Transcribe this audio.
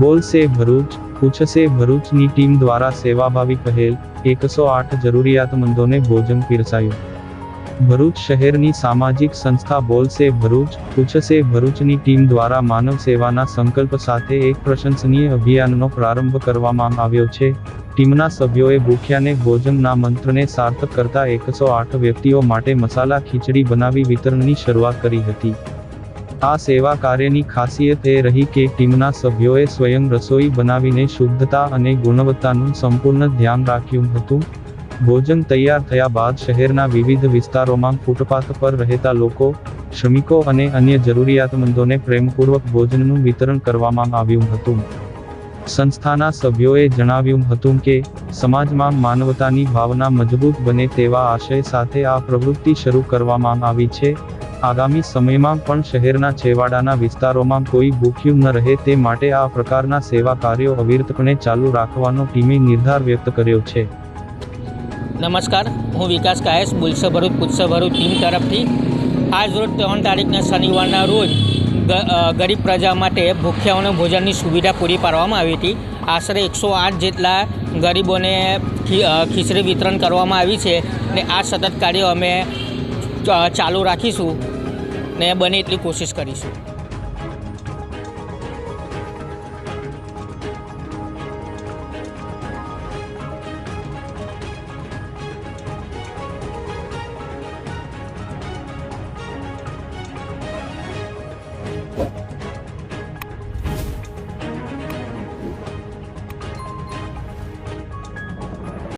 બોલશે ભરૂચ પૂછશે ભરૂચની ટીમ દ્વારા સેવાભાવી પહેલ, એકસો આઠ જરૂરિયાતમંદોને ભોજન પીરસાયું. ભરૂચ શહેરની સામાજિક સંસ્થા બોલશે ભરૂચ પૂછશે ભરૂચની ટીમ દ્વારા માનવ સેવાના સંકલ્પ સાથે એક પ્રશંસનીય અભિયાનનો પ્રારંભ કરવામાં આવ્યો છે. ટીમના સભ્યોએ ભૂખ્યાને ભોજનના મંત્રને સાર્થક કરતા એકસો આઠ વ્યક્તિઓ માટે મસાલા ખીચડી બનાવી વિતરણની શરૂઆત કરી હતી. આ સેવા કાર્યની ખાસિયત એ રહી કે ટીમના સભ્યોએ સ્વયં રસોઈ બનાવીને શુદ્ધતા અને ગુણવત્તાનું સંપૂર્ણ ધ્યાન રાખ્યું હતું. ભોજન તૈયાર થયા બાદ શહેરના વિવિધ વિસ્તારોમાં ફૂટપાથ પર રહેતા લોકો, શ્રમિકો અને અન્ય જરૂરિયાતમંદોને પ્રેમપૂર્વક ભોજનનું વિતરણ કરવામાં આવ્યું હતું. સંસ્થાના સભ્યોએ જણાવ્યું હતું કે, સમાજમાં માનવતાની ભાવના મજબૂત બને તેવા આશય સાથે આ પ્રવૃત્તિ શરૂ કરવામાં આવી છે. આગામી સમયમાં પણ શહેરના છેવાડાના વિસ્તારોમાં કોઈ ભૂખ્યું ન રહે તે માટે આ પ્રકારના સેવા કાર્યો અવિરતપણે ચાલુ રાખવાનો ટીમે નિર્ધાર વ્યક્ત કર્યો છે. નમસ્કાર, હું વિકાસ કાયસ બુલસે ભરૂચ પુત્સે ભરૂચ ટીમ તરફથી. આજ રોજ ત્રણ તારીખના શનિવારના રોજ ગરીબ પ્રજા માટે ભૂખ્યાઓને ભોજનની સુવિધા પૂરી પાડવામાં આવી હતી. આશરે એકસો આઠ જેટલા ગરીબોને ખીચડી વિતરણ કરવામાં આવી છે ને આ સતત કાર્ય અમે ચાલુ રાખીશું. ને બને એટલી કોશિશ કરીશું.